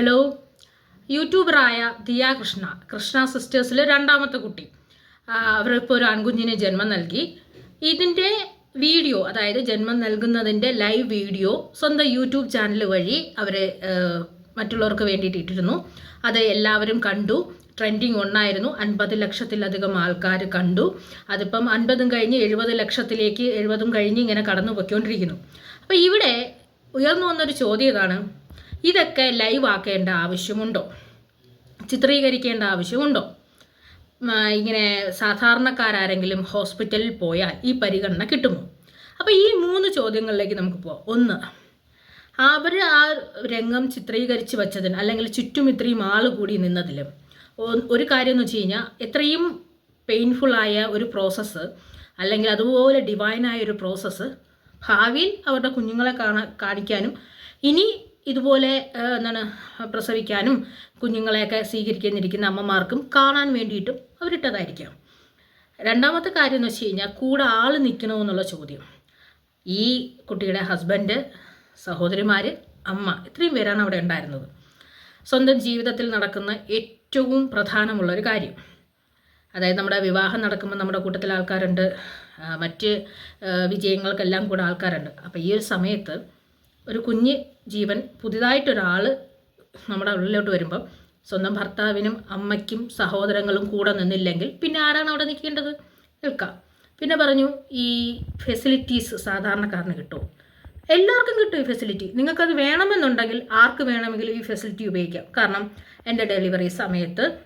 Hello യൂട്യൂബറായ ദിയ കൃഷ്ണ കൃഷ്ണ സിസ്റ്റേഴ്സിലെ രണ്ടാമത്തെ കുട്ടി. അവരിപ്പോൾ ഒരു ആൺകുഞ്ഞിന് ജന്മം നൽകി. ഇതിന്റെ വീഡിയോ അതായത് ജന്മം നൽകുന്നതിന്റെ ലൈവ് വീഡിയോ സ്വന്തം യൂട്യൂബ് ചാനൽ വഴി അവർ മറ്റുള്ളവർക്ക് വേണ്ടിയിട്ട് ഇട്ടിരുന്നു. അത് എല്ലാവരും കണ്ടു. ട്രെൻഡിങ് ഒന്നായിരുന്നു. അൻപത് ലക്ഷത്തിലധികം ആൾക്കാർ കണ്ടു. അതിപ്പം അൻപതും കഴിഞ്ഞ് എഴുപത് ലക്ഷത്തിലേക്ക് എഴുപതും കഴിഞ്ഞ് ഇങ്ങനെ കടന്നു പൊയ്ക്കൊണ്ടിരിക്കുന്നു അപ്പോൾ ഇവിടെ ഉയർന്നു വന്നൊരു ചോദ്യം ഇതാണ്. ഇതൊക്കെ ലൈവ് ആക്കേണ്ട ആവശ്യമുണ്ടോ? ചിത്രീകരിക്കേണ്ട ആവശ്യമുണ്ടോ? ഇങ്ങനെ സാധാരണക്കാരാരെങ്കിലും ഹോസ്പിറ്റലിൽ പോയാൽ ഈ പരിഗണന കിട്ടുമോ? അപ്പോൾ ഈ മൂന്ന് ചോദ്യങ്ങളിലേക്ക് നമുക്ക് പോവാം. ഒന്ന് അവർ ആ രംഗം ചിത്രീകരിച്ച് വെച്ചതിന് അല്ലെങ്കിൽ ചുറ്റും ഇത്രയും ആൾ കൂടി നിന്നതിലും ഒരു കാര്യം എന്ന് വെച്ച് കഴിഞ്ഞാൽ എത്രയും പെയിൻഫുള്ളായ ഒരു പ്രോസസ്സ് അല്ലെങ്കിൽ അതുപോലെ ഡിവൈനായ ഒരു പ്രോസസ്സ് ഭാവിയിൽ അവരുടെ കുഞ്ഞുങ്ങളെ കാണാൻ കാണിക്കാനും ഇനി ഇതുപോലെ എന്താണ് പ്രസവിക്കാനും കുഞ്ഞുങ്ങളെയൊക്കെ സ്വീകരിക്കാനിരിക്കുന്ന അമ്മമാർക്കും കാണാൻ വേണ്ടിയിട്ടും അവരിട്ടതായിരിക്കാം. രണ്ടാമത്തെ കാര്യം എന്ന് വെച്ച് കഴിഞ്ഞാൽ കൂടെ ആൾ നിൽക്കണമെന്നുള്ള ചോദ്യം. ഈ കുട്ടിയുടെ ഹസ്ബൻഡ് സഹോദരിമാർ അമ്മ ഇത്രയും പേരാണ് അവിടെ ഉണ്ടായിരുന്നത്. സ്വന്തം ജീവിതത്തിൽ നടക്കുന്ന ഏറ്റവും പ്രധാനമുള്ളൊരു കാര്യം. അതായത് നമ്മുടെ വിവാഹം നടക്കുമ്പോൾ നമ്മുടെ കൂട്ടത്തിൽ ആൾക്കാരുണ്ട് മറ്റ് വിജയങ്ങൾക്കെല്ലാം കൂടെ ആൾക്കാരുണ്ട്. അപ്പോൾ ഈ ഒരു സമയത്ത് ഒരു കുഞ്ഞ് ജീവൻ പുതിയതായിട്ടൊരാൾ നമ്മുടെ ഉള്ളിലോട്ട് വരുമ്പം സ്വന്തം ഭർത്താവിനും അമ്മയ്ക്കും സഹോദരങ്ങളും കൂടെ നിന്നില്ലെങ്കിൽ പിന്നെ ആരാണ് അവിടെ നിൽക്കേണ്ടത്? നിൽക്കാം. പിന്നെ പറഞ്ഞു ഈ ഫെസിലിറ്റീസ് സാധാരണക്കാരന് കിട്ടും. എല്ലാവർക്കും കിട്ടും ഈ ഫെസിലിറ്റി. നിങ്ങൾക്കത് വേണമെന്നുണ്ടെങ്കിൽ ആർക്ക് വേണമെങ്കിലും ഈ ഫെസിലിറ്റി ഉപയോഗിക്കാം. കാരണം എന്റെ ഡെലിവറി സമയത്ത്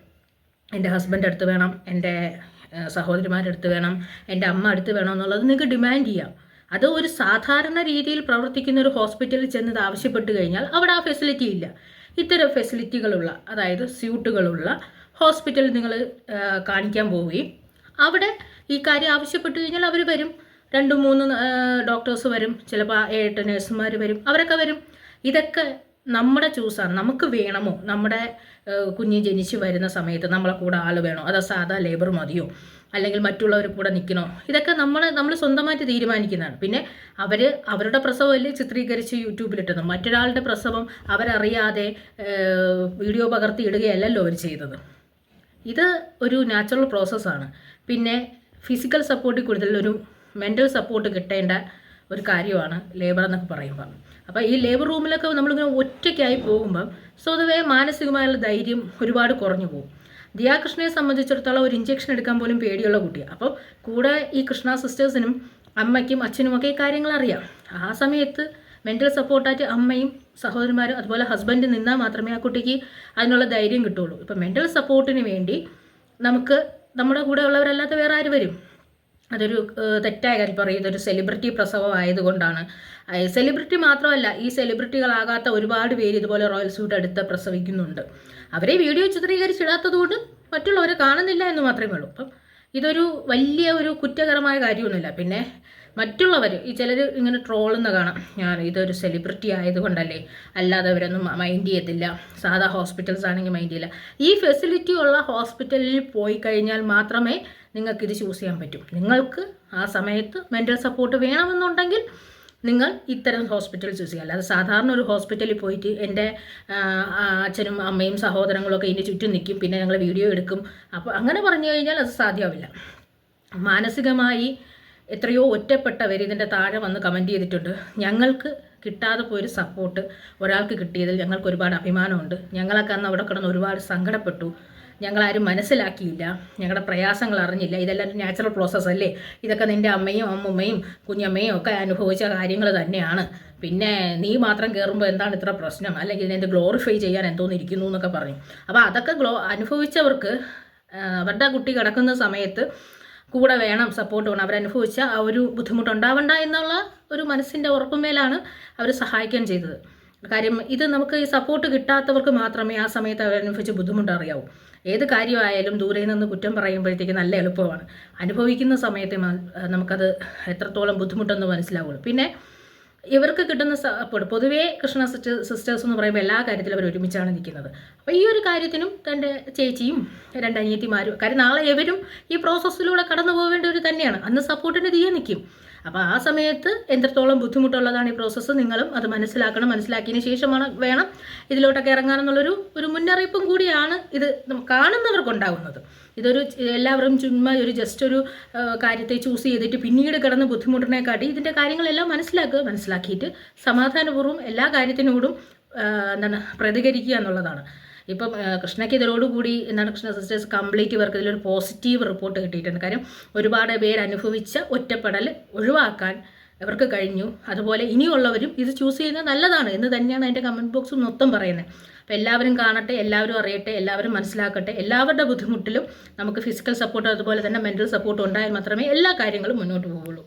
എന്റെ ഹസ്ബൻഡ് അടുത്ത് വേണം എന്റെ സഹോദരിമാരുടെ അടുത്ത് വേണം എന്റെ അമ്മ അടുത്ത് വേണം എന്നുള്ളത് നിങ്ങൾക്ക് ഡിമാൻഡ് ചെയ്യാം. അത് ഒരു സാധാരണ രീതിയിൽ പ്രവർത്തിക്കുന്ന ഒരു ഹോസ്പിറ്റലിൽ ചെന്നത് ആവശ്യപ്പെട്ട് കഴിഞ്ഞാൽ അവിടെ ആ ഫെസിലിറ്റി ഇല്ല. ഇത്തരം ഫെസിലിറ്റികളുള്ള അതായത് സ്യൂട്ടുകളുള്ള ഹോസ്പിറ്റലിൽ നിങ്ങൾ കാണിക്കാൻ പോവുകയും അവിടെ ഈ കാര്യം ആവശ്യപ്പെട്ട് കഴിഞ്ഞാൽ അവർ വരും. രണ്ടും മൂന്ന് ഡോക്ടേഴ്സ് വരും. ചിലപ്പോൾ ഏട്ട് നഴ്സുമാർ വരും. അവരൊക്കെ വരും. ഇതൊക്കെ നമ്മുടെ ചൂസാണ് നമുക്ക് വേണമോ? നമ്മുടെ കുഞ്ഞ് ജനിച്ച് വരുന്ന സമയത്ത് നമ്മളെ കൂടെ ആൾ വേണോ? അതോ സാധാ ലേബർ മതിയോ? അല്ലെങ്കിൽ മറ്റുള്ളവർ കൂടെ നിൽക്കണോ? ഇതൊക്കെ നമ്മൾ നമ്മൾ സ്വന്തമായിട്ട് തീരുമാനിക്കുന്നതാണ്. പിന്നെ അവർ അവരുടെ പ്രസവമല്ലേ ചിത്രീകരിച്ച് യൂട്യൂബിലിട്ടത് മറ്റൊരാളുടെ പ്രസവം അവരറിയാതെ വീഡിയോ പകർത്തി ഇടുകയല്ലല്ലോ അവർ ചെയ്തത്. ഇത് ഒരു നാച്ചുറൽ പ്രോസസ്സാണ് പിന്നെ ഫിസിക്കൽ സപ്പോർട്ടിൽ കൂടുതൽ ഒരു മെന്റൽ സപ്പോർട്ട് കിട്ടേണ്ട ഒരു കാര്യമാണ് ലേബർ എന്നൊക്കെ പറയുമ്പോൾ അപ്പോൾ ഈ ലേബർ റൂമിലൊക്കെ നമ്മളിങ്ങനെ ഒറ്റയ്ക്കായി പോകുമ്പം സ്വതവേ മാനസികമായുള്ള ധൈര്യം ഒരുപാട് കുറഞ്ഞു പോകും. ദിയാകൃഷ്ണയെ സംബന്ധിച്ചിടത്തോളം ഒരു ഇഞ്ചക്ഷൻ എടുക്കാൻ പോലും പേടിയുള്ള കുട്ടിയാണ് അപ്പോൾ കൂടെ ഈ കൃഷ്ണ സിസ്റ്റേഴ്സിനും അമ്മയ്ക്കും അച്ഛനും ഒക്കെ ഈ കാര്യങ്ങൾ അറിയാം ആ സമയത്ത് മെന്റൽ സപ്പോർട്ടായിട്ട് അമ്മയും സഹോദരന്മാരും അതുപോലെ ഹസ്ബൻഡ് നിന്നാൽ മാത്രമേ ആ കുട്ടിക്ക് അതിനുള്ള ധൈര്യം കിട്ടുള്ളൂ. ഇപ്പം മെന്റൽ സപ്പോർട്ടിന് വേണ്ടി നമുക്ക് നമ്മുടെ കൂടെ ഉള്ളവരല്ലാത്ത വേറെ ആര് വരും? അതൊരു തെറ്റായ കാര്യം പറയും. ഇതൊരു സെലിബ്രിറ്റി പ്രസവം ആയതുകൊണ്ടാണ് സെലിബ്രിറ്റി മാത്രമല്ല ഈ സെലിബ്രിറ്റികളാകാത്ത ഒരുപാട് പേര് ഇതുപോലെ റോയൽ സ്യൂട്ട് എടുത്ത് പ്രസവിക്കുന്നുണ്ട്. അവരെ വീഡിയോ ചിത്രീകരിച്ചിടാത്തത് കൊണ്ട് മറ്റുള്ളവരെ കാണുന്നില്ല എന്ന് മാത്രമേ ഉള്ളൂ. അപ്പം ഇതൊരു വലിയ ഒരു കുറ്റകരമായ കാര്യമൊന്നുമില്ല. പിന്നെ മറ്റുള്ളവർ ഈ ചിലർ ഇങ്ങനെ ട്രോളുന്ന കാണാം. ഞാൻ ഇതൊരു സെലിബ്രിറ്റി ആയതുകൊണ്ടല്ലേ? അല്ലാതെ അവരൊന്നും മൈൻഡ് ചെയ്യത്തില്ല. സാധാ ഹോസ്പിറ്റൽസ് ആണെങ്കിൽ മൈൻഡ് ചെയ്യില്ല. ഈ ഫെസിലിറ്റി ഉള്ള ഹോസ്പിറ്റലിൽ പോയി കഴിഞ്ഞാൽ മാത്രമേ നിങ്ങൾക്ക് ഇത് ചൂസ് ചെയ്യാൻ പറ്റൂ. നിങ്ങൾക്ക് ആ സമയത്ത് മെന്റൽ സപ്പോർട്ട് വേണമെന്നുണ്ടെങ്കിൽ നിങ്ങൾ ഇത്തരം ഹോസ്പിറ്റൽ ചൂസ് ചെയ്യുക അല്ലാതെ സാധാരണ ഒരു ഹോസ്പിറ്റലിൽ പോയിട്ട് എന്റെ അച്ഛനും അമ്മയും സഹോദരങ്ങളൊക്കെ ഇതിന്റെ ചുറ്റും നിൽക്കും. പിന്നെ ഞങ്ങൾ വീഡിയോ എടുക്കും. അപ്പോൾ അങ്ങനെ പറഞ്ഞു കഴിഞ്ഞാൽ അത് സാധ്യമാവില്ല മാനസികമായി എത്രയോ ഒറ്റപ്പെട്ടവർ ഇതിന്റെ താഴെ വന്ന് കമന്റ് ചെയ്തിട്ടുണ്ട്. ഞങ്ങൾക്ക് കിട്ടാതെ പോയൊരു സപ്പോർട്ട് ഒരാൾക്ക് കിട്ടിയതിൽ ഞങ്ങൾക്ക് ഒരുപാട് അഭിമാനമുണ്ട്. ഞങ്ങളൊക്കെ അന്ന് അവിടെ കിടന്ന് ഒരുപാട് സങ്കടപ്പെട്ടു. ഞങ്ങളാരും മനസ്സിലാക്കിയില്ല. ഞങ്ങളുടെ പ്രയാസങ്ങൾ അറിഞ്ഞില്ല. ഇതെല്ലാം ഒരു നാച്ചുറൽ പ്രോസസ്സ് അല്ലേ? ഇതൊക്കെ നിന്റെ അമ്മയും അമ്മുമ്മയും കുഞ്ഞമ്മയും ഒക്കെ അനുഭവിച്ച കാര്യങ്ങൾ തന്നെയാണ്. പിന്നെ നീ മാത്രം കയറുമ്പോൾ എന്താണ് ഇത്ര പ്രശ്നം? അല്ലെങ്കിൽ ഇതിനെ ഗ്ലോറിഫൈ ചെയ്യാൻ എന്തോന്നിരിക്കുന്നു എന്നൊക്കെ പറഞ്ഞു. അപ്പോൾ അതൊക്കെ ഗ്ലോ അനുഭവിച്ചവർക്ക് അവരുടെ കുട്ടി കിടക്കുന്ന സമയത്ത് കൂടെ വേണം സപ്പോർട്ട് വേണം അവരനുഭവിച്ച ആ ഒരു ബുദ്ധിമുട്ടുണ്ടാവണ്ട എന്നുള്ള ഒരു മനസ്സിന്റെ ഉറപ്പുമേലാണ് അവർ സഹായിക്കാൻ ചെയ്തത്. കാര്യം ഇത് നമുക്ക് ഈ സപ്പോർട്ട് കിട്ടാത്തവർക്ക് മാത്രമേ ആ സമയത്ത് അവരനുഭവിച്ച് ബുദ്ധിമുട്ട് അറിയാവൂ. ഏത് കാര്യമായാലും ദൂരെ നിന്ന് കുറ്റം പറയുമ്പോഴത്തേക്ക് നല്ല എളുപ്പമാണ്. അനുഭവിക്കുന്ന സമയത്തെ നമുക്കത് എത്രത്തോളം ബുദ്ധിമുട്ടെന്ന് മനസ്സിലാവുള്ളൂ. പിന്നെ ഇവർക്ക് കിട്ടുന്ന സപ്പോർട്ട് പൊതുവേ കൃഷ്ണ സിസ്റ്റേഴ്സ് എന്ന് പറയുമ്പോൾ എല്ലാ കാര്യത്തിലും അവർ ഒരുമിച്ചാണ് നിൽക്കുന്നത്. അപ്പോൾ ഈ ഒരു കാര്യത്തിനും തന്റെ ചേച്ചിയും രണ്ട് അനിയത്തിമാരും കാര്യം നാളെ ഇവരും ഈ പ്രോസസ്സിലൂടെ കടന്നു പോകേണ്ടവർ തന്നെയാണ് അന്ന് സപ്പോർട്ടിന് തീയെ നിൽക്കും അപ്പോൾ ആ സമയത്ത് എത്രത്തോളം ബുദ്ധിമുട്ടുള്ളതാണ് ഈ പ്രോസസ്സ് നിങ്ങളും അത് മനസ്സിലാക്കണം. മനസ്സിലാക്കിയതിന് ശേഷമാണ് വേണം ഇതിലോട്ടൊക്കെ ഇറങ്ങാനെന്നുള്ളൊരു ഒരു മുന്നറിയിപ്പും കൂടിയാണ് ഇത് കാണുന്നവർക്ക് കാണുന്നവർക്കുണ്ടാകുന്നത് ഇതൊരു എല്ലാവരും ചുമ്മാ ഒരു ജസ്റ്റ് ഒരു കാര്യത്തെ ചൂസ് ചെയ്തിട്ട് പിന്നീട് കിടന്ന് ബുദ്ധിമുട്ടിനെക്കാട്ടി ഇതിന്റെ കാര്യങ്ങളെല്ലാം മനസ്സിലാക്കുക മനസ്സിലാക്കിയിട്ട് സമാധാനപൂർവം എല്ലാ കാര്യത്തിനോടും എന്താണ് പ്രതികരിക്കുക എന്നുള്ളതാണ്. ഇപ്പം കൃഷ്ണയ്ക്ക് ഇതിനോടുകൂടി എന്താണ് കൃഷ്ണ സിസ്റ്റേഴ്സ് കംപ്ലീറ്റ് ഇവർക്ക് ഇതിലൊരു പോസിറ്റീവ് റിപ്പോർട്ട് കിട്ടിയിട്ടുണ്ട്. കാര്യം ഒരുപാട് പേര് അനുഭവിച്ച ഒറ്റപ്പെടൽ ഒഴിവാക്കാൻ ഇവർക്ക് കഴിഞ്ഞു. അതുപോലെ ഇനിയുള്ളവരും ഇത് ചൂസ് ചെയ്യുന്നത് നല്ലതാണ് എന്ന് തന്നെയാണ് അതിന്റെ കമന്റ് ബോക്സ് മൊത്തം പറയുന്നത്. അപ്പോൾ എല്ലാവരും കാണട്ടെ എല്ലാവരും അറിയട്ടെ എല്ലാവരും മനസ്സിലാക്കട്ടെ എല്ലാവരുടെ ബുദ്ധിമുട്ടിലും നമുക്ക് ഫിസിക്കൽ സപ്പോർട്ട് അതുപോലെ തന്നെ മെന്റൽ സപ്പോർട്ട് ഉണ്ടായാൽ മാത്രമേ എല്ലാ കാര്യങ്ങളും മുന്നോട്ട് പോവുള്ളൂ.